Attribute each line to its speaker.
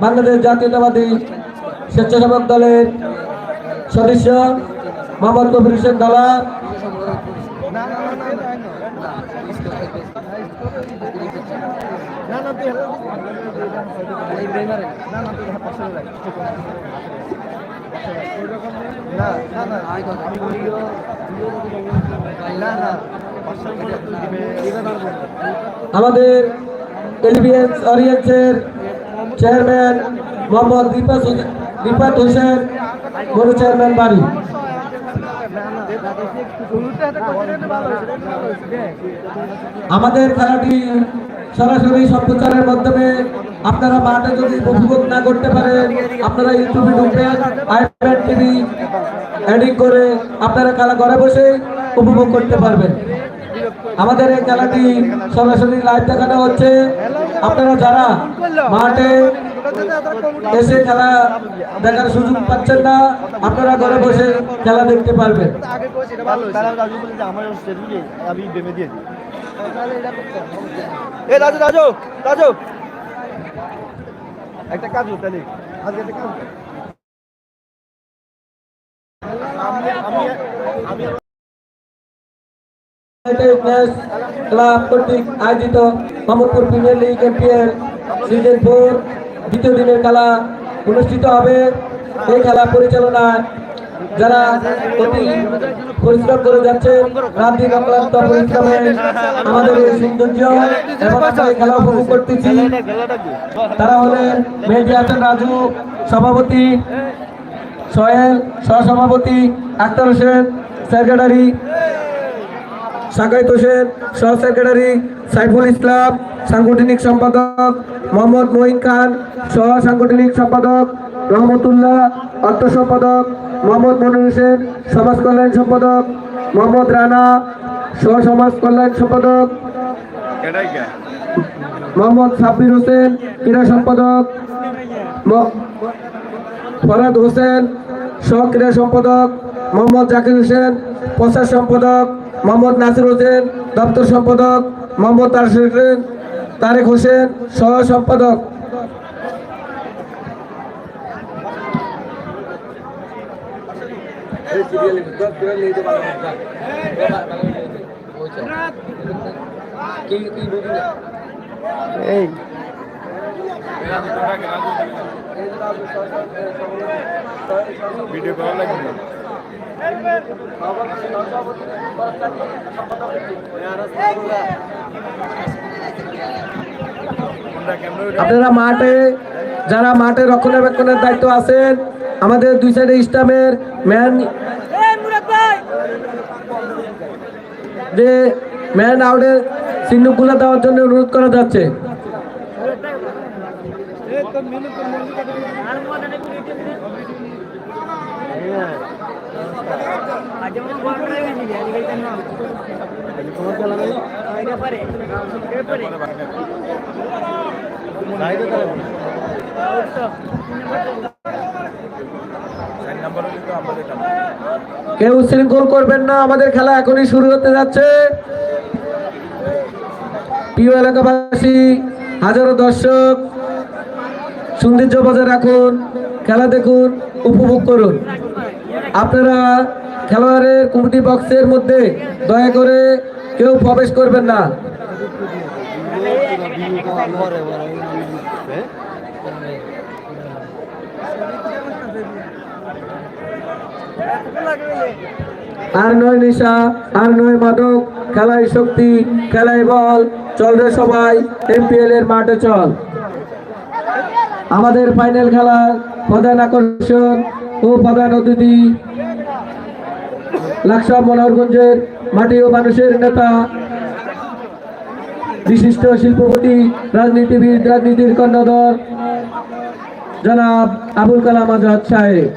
Speaker 1: বাংলাদেশ জাতীয়তাবাদী স্বেচ্ছাসেবক দলের সদস্য মোহাম্মদ কবির হোসেন দলার আমাদের এলিভিয়েন্স অরিয়েন্সের চেয়ারম্যান মোহাম্মদ হোসেন- রিপাত হোসেন, বড় চেয়ারম্যান বাড়ি। আমাদের খেলাটি সরাসরি সম্প্রচারের মাধ্যমে আপনারা মাঠে যদি উপভোগ না করতে পারেন, আপনারা ইউটিউবে ঢুকবেন, আইপ্যাড টিভি এডিং করে আপনারা খেলা ঘরে বসে উপভোগ করতে পারবেন। আমাদের এই খেলাটি সরাসরি লাইভ দেখানো হচ্ছে। আপনারা যারা মাঠে এসে খেলা দেখার সুযোগ পাচ্ছেন না, আপনারা ঘরে বসে খেলা দেখতে পারবেন।
Speaker 2: একটা কাজ, তাহলে। আজকে একটা কাজ।
Speaker 1: ক্লাব কর্তৃক আয়োজিত Mohammadpur premier league MPL season four দ্বিতীয় দিনের খেলা অনুষ্ঠিত হবে। এই খেলা পরিচালনায় যারা অতি পরিশ্রম করে যাচ্ছে রাত দিন অক্লান্ত পরিশ্রমে আমাদের এই সৌন্দর্য এবং আমরা খেলা উপভোগ করতেছি। তারা হলেন মেহেদি হাসান রাজু, সভাপতি, সোহেল, সহসভাপতি, আক্তার হোসেন, সেক্রেটারি সাকাইত হোসেন, সহ সেক্রেটারি সাইফুল ইসলাম, সাংগঠনিক সম্পাদক মোহাম্মদ মঈন খান, সহ সাংগঠনিক সম্পাদক রহমতুল্লাহ, অর্থ সম্পাদক মোহাম্মদ মনির হোসেন, সমাজ কল্যাণ সম্পাদক মোহাম্মদ রানা, সহ সমাজ কল্যাণ সম্পাদক মোহাম্মদ সাব্বির হোসেন, ক্রীড়া সম্পাদক ফরাদ হোসেন, সহ ক্রীড়া সম্পাদক মোহাম্মদ জাকির হোসেন, প্রচার সম্পাদক মোহাম্মদ নাসির হোসেন দপ্তর সম্পাদক মোহাম্মদ তারেক হোসেন তারেক হোসেন সহ সম্পাদক।
Speaker 2: এই।
Speaker 3: ভিডিও করা লাগবে
Speaker 1: আপনারা মাঠে যারা মাঠে রক্ষণাবেক্ষণের দায়িত্ব আছেন আমাদের দুই সাইডে ইসলামের ম্যান যে ম্যান আউটের চিহ্নগুলো দেওয়ার জন্য অনুরোধ করা যাচ্ছে।
Speaker 3: চার
Speaker 1: কেউ শৃঙ্খল করবেন না, আমাদের খেলা এখনই শুরু হতে যাচ্ছে। প্রিয় এলাকাবাসী, হাজারো দর্শক, সৌন্দর্য বজায় রাখুন। খেলা দেখুন, উপভোগ করুন। আপনারা খেলোয়াড়ের কমিটি বক্সের মধ্যে দয়া করে কেউ প্রবেশ করবেন না। আর নয় নেশা, আর নয় মাদক খেলায় শক্তি খেলায় বল, চল রে সবাই এমপিএল এর মাঠে চল। আমাদের ফাইনাল খেলার প্রধান আকর্ষণ ও প্রধান অতিথি লাকসা মনোহরগঞ্জের মাটি ও মানুষের নেতা, বিশিষ্ট শিল্পপতি, রাজনীতিবিদ, রাজনীতির কর্ণধর, জনাব আবুল কালাম আজাদ সাহেব।